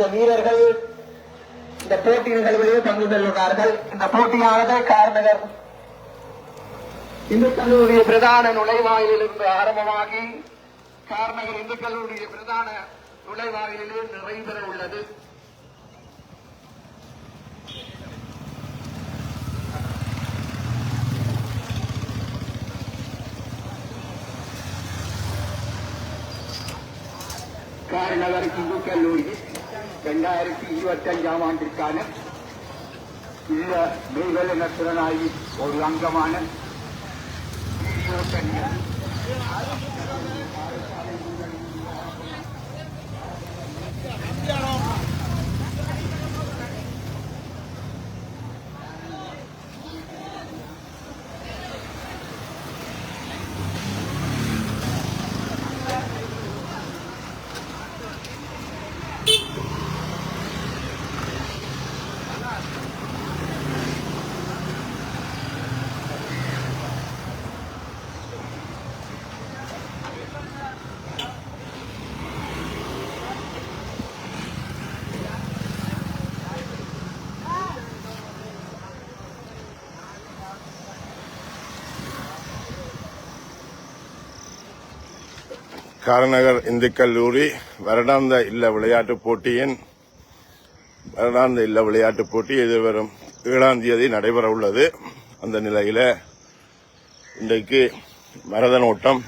இந்த வீரர்கள் இந்த போட்டி நிகழ்விலே பங்கு கொள்கிறார்கள் இந்த போட்டியானது கார்நகர் இந்து கல்லூரிய பிரதான நுழைவாயிலிருந்து ஆரம்பமாகி கார்நகர் இந்து கல்லூரிய பிரதான நுழைவாயிலிலே நிறைவேற உள்ளது. காரிநகர் இந்து கல்லூரி. இரண்டாயிரத்தி இருபத்தி அஞ்சாம் ஆண்டிற்கான இந்த மேல்வெள திறனாய்வு ஒரு அங்கமான வீடியோ கண்ணியம் காரநகர் இந்து கல்லூரி வருடாந்த இல்ல விளையாட்டுப் போட்டியின் வருடாந்த இல்ல விளையாட்டுப் போட்டி எதிர்வரும் ஏழாம் தேதி நடைபெற உள்ளது. அந்த நிலையில இன்றைக்கு மரதன் ஓட்டம்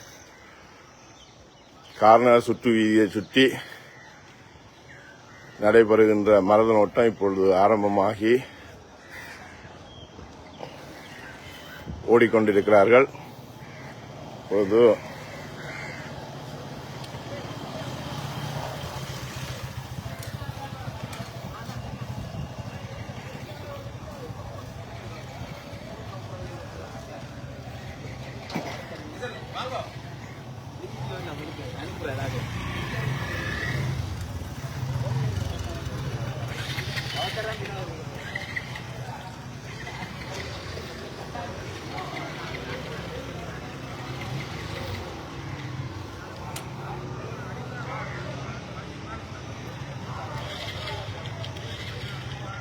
காரநகர் சுற்று வீதியை சுற்றி நடைபெறுகின்ற மரதன் ஓட்டம் இப்பொழுது ஆரம்பமாகி ஓடிக்கொண்டிருக்கிறார்கள். இப்பொழுது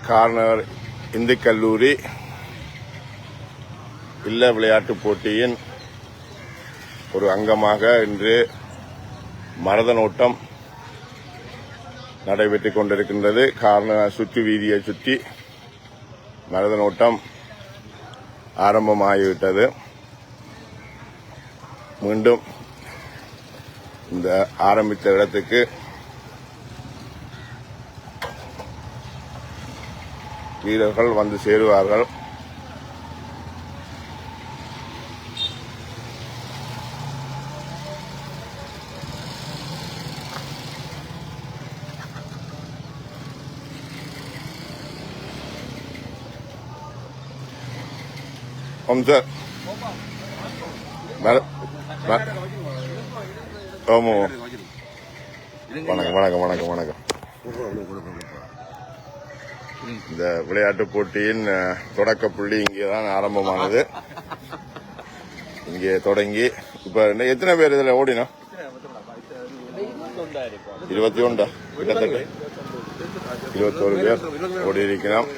கார்னர் இந்து கல்லூரி இல்ல விளையாட்டு போட்டியின் ஒரு அங்கமாக இன்று மரதனோட்டம் நடைபெற்றுக் கொண்டிருக்கின்றது. காரண சுற்று வீதியை சுற்றி மரதனோட்டம் ஆரம்பமாகிவிட்டது. மீண்டும் இந்த ஆரம்பித்த இடத்துக்கு வீரர்கள் வந்து சேருவார்கள். ஓம் சார் ஓமோ வணக்கம் வணக்கம் வணக்கம் வணக்கம். இந்த விளையாட்டு போட்டியின் தொடக்க புள்ளி இங்கே தான் ஆரம்பமானது. இங்கே தொடங்கி இப்ப என்ன- எத்தனை பேர் இதுல ஓடினோம்? இருபத்தி ஒன்றா கிட்டத்தட்ட. இருபத்தோரு பேர் ஓடி இருக்கிறோம்